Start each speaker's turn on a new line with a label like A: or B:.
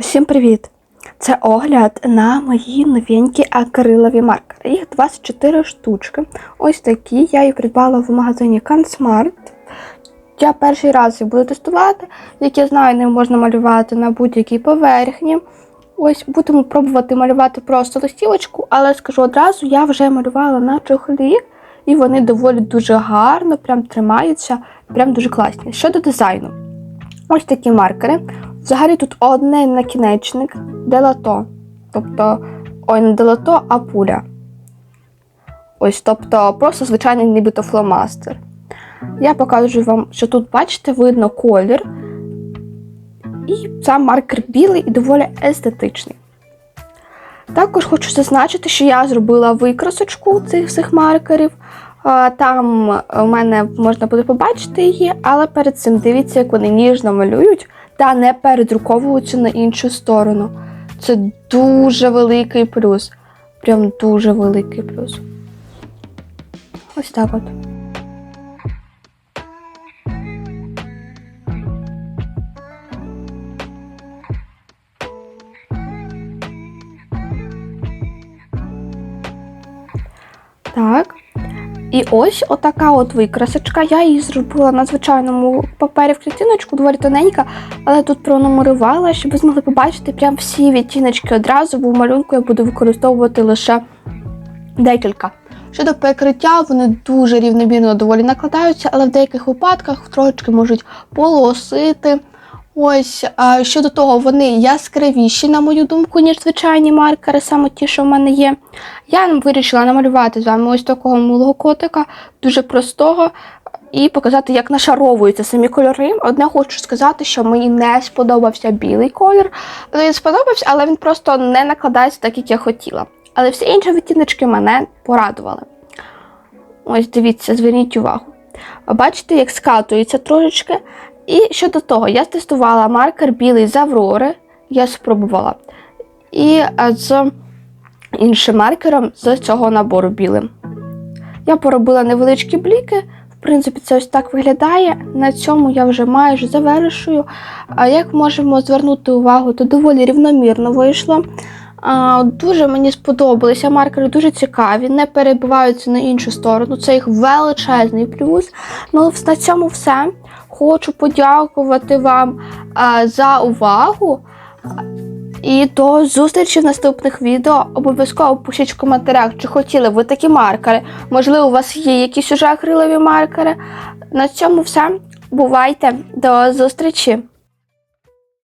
A: Усім привіт! Це огляд на мої новенькі акрилові маркери. Їх 24 штучки. Ось такі. Я їх придбала в магазині CanSmart. Я перший раз їх буду тестувати. Як я знаю, ним можна малювати на будь-якій поверхні. Ось будемо пробувати малювати просто листівочку, але скажу одразу, я вже малювала на чохлі, і вони доволі дуже гарно, прям тримаються, прям дуже класні. Щодо дизайну, ось такі маркери. Взагалі тут одне накінечник делато. Тобто, ой, не делато, а пуля. Ось, тобто, просто звичайний нібито фломастер. Я покажу вам, що тут, бачите, видно колір. І сам маркер білий і доволі естетичний. Також хочу зазначити, що я зробила викрасочку цих всіх маркерів. Там у мене можна буде побачити її, але перед цим дивіться, як вони ніжно малюють та не передруковуються на іншу сторону. Це дуже великий плюс. Прям дуже великий плюс. Ось так от. Так. І ось отака от викрасочка. Я її зробила на звичайному папері в клітиночку, доволі тоненька, але тут пронумерувала, щоб ви змогли побачити прям всі відтіночки одразу, бо в малюнку я буду використовувати лише декілька. Щодо перекриття, вони дуже рівномірно доволі накладаються, але в деяких випадках трошечки можуть полосити. Ось а щодо того, вони яскравіші, на мою думку, ніж звичайні маркери, саме ті, що в мене є. Я вирішила намалювати з вами ось такого милого котика, дуже простого, і показати, як нашаровуються самі кольори. Одне хочу сказати, що мені не сподобався білий колір. Він сподобався, але він просто не накладається так, як я хотіла. Але всі інші відтіночки мене порадували. Ось дивіться, зверніть увагу. Бачите, як скатується трошечки. І щодо того, я тестувала маркер білий з Аврори, я спробувала. І е, з іншим маркером з цього набору білим. Я поробила невеличкі бліки. В принципі, це ось так виглядає. На цьому я вже майже завершую. А як можемо звернути увагу, то доволі рівномірно вийшло. А, Дуже мені сподобалися маркери, дуже цікаві, не перебиваються на іншу сторону. Це їх величезний плюс. Ну, на цьому все. Хочу подякувати вам а, за увагу. І до зустрічі в наступних відео. Обов'язково пишіть в коментарях, чи хотіли ви такі маркери. Можливо, у вас є якісь уже акрилові маркери. На цьому все. Бувайте, до зустрічі!